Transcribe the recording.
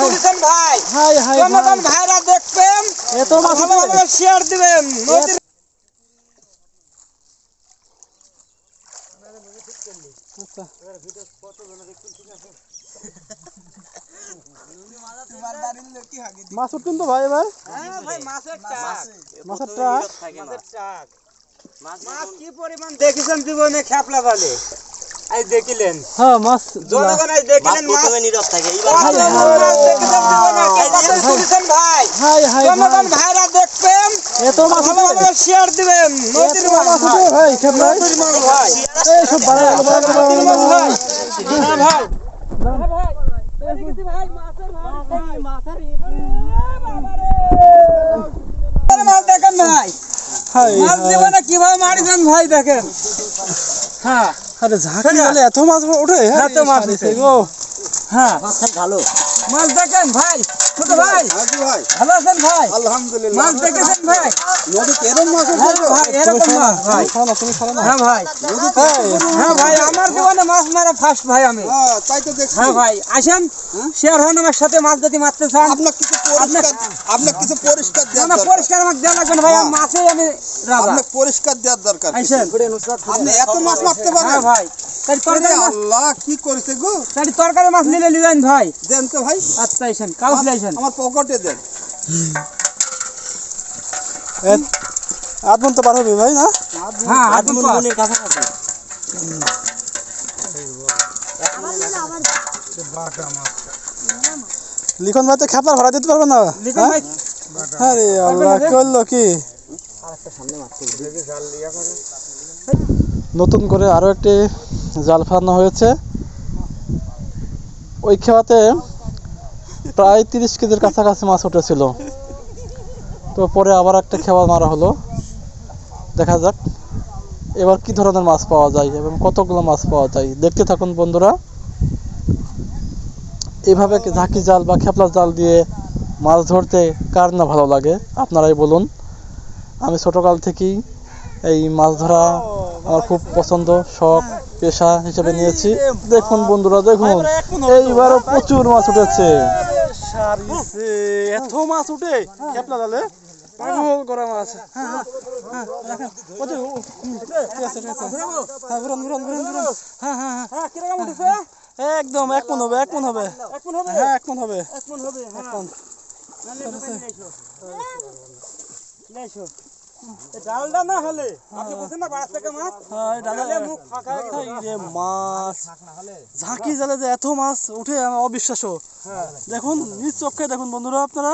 তুলেছেন ভাই। High high জনগণ ভাইরা দেখবেন মাছ শেয়ার দিবেন। মাছ উঠবেন তো ভাই এবার? হ্যাঁ মাছের ট্রাক মাছ কি পরিমাণ দেখেছেন জীবনে খেপলা বলে? আজ দেখিলেন। হ্যাঁ মাছ জনগণ আজ দেখিলেন মাছ নীরব থাকে জীবনে, কত তুলেছেন ভাই? হাই হাই জনগণ ভাইরা দেখবেন এত মাছ শেয়ার দিবেন। নদীর মাছ ভাই। ভাই ভাই। এই সব ভাই হ্যাঁ ভাই মাছ দেখেন ভাই। হাই মাছ জীবনে কীভাবে মারিছেন ভাই দেখেন। হ্যাঁ। আরে ঝাঁকি গেলে এত মাছ ওঠে? এত মাছ। গো হ্যাঁ। ভালো। মাছ দেখেন ভাই। ছোট ভাই। ভালো আছেন ভাই? আলহামদুলিল্লাহ। মাছ দেখেছেন ভাই? নদীতে মাছ হ্যাঁ ভাই এরকম মাছ ভাই। খাও না তুমি খাও না হ্যাঁ ভাই। হ্যাঁ ভাই আমার জীবনে মাছ মারা ফার্স্ট ভাই আমি। হ্যাঁ তাই তো দেখছি। হ্যাঁ ভাই আসেন। শেয়ার হন আমার সাথে মাছ যদি মারতে চান। আপনার কিছু পরিষ্কার আপনার কিছু পরিষ্কার না দেওয়ার না দরকার। পরিষ্কার আমাকে দেওয়া লাগবে না ভাই আমি আমি রাজা। আপনার পরিষ্কার দেওয়ার দরকার। কিছু। আইসেন আপনি এত মাছ মারতে হ্যাঁ ভাই। তরকারি আল্লাহ কি করেছে গো? তাই তরকারি মাছ নিলে নিবেন ভাই। দেন তো ভাই। আচ্ছা আইসেন কাউস লাইসেন আমার পকেটে দেন। তো পার হবে ভাই না? হ্যাঁ কাছাকাছি। লিখন ভাই তো খেপলা ভাড়া দিতে পারবে না। আরে আল্লাহ করল কি? নতুন করে আরও একটি জাল ফালানো হয়েছে। ওই খেওয়াতে প্রায় তিরিশ কেজির কাছাকাছি মাছ উঠেছিল। তো পরে আবার একটা খেওয়া মারা হলো। দেখা যাক, এবার কি ধরনের মাছ পাওয়া যায় এবং কতগুলো মাছ পাওয়া যায়। দেখতে থাকুন বন্ধুরা। এভাবে ঝাঁকি জাল বা খেপলা জাল দিয়ে মাছ ধরতে কার না ভালো লাগে, আপনারাই বলুন। আমি ছোটকাল থেকেই এই মাছ ধরা আমার খুব পছন্দ, শখ, পেশা হিসেবে নিয়েছি। দেখুন বন্ধুরা, দেখুন। এইবারও প্রচুর মাছ উঠেছে। এত মাছ উঠে খেপলা জালে পাগল করা মাছ হ্যাঁ, হ্যাঁ, হ্যাঁ। হ্যাঁ। হ্যাঁ, হ্যাঁ, হ্যাঁ। হ্যাঁ একদম এক মন হবে এক মন হবে এক মন হবে হ্যাঁ এক মন হবে এক মন হবে হ্যাঁ মন। ডালটা না হলে? আপনি বুঝেন না বাড়া থেকে মাছ? হ্যাঁ, ডালে মুখ ফাঁকা হয়ে রে মাছ। ঝাঁকি জালে যে এত মাছ উঠে আমার অবিশ্বাস্য। দেখুন নিজ চোখে দেখুন বন্ধুরা আপনারা।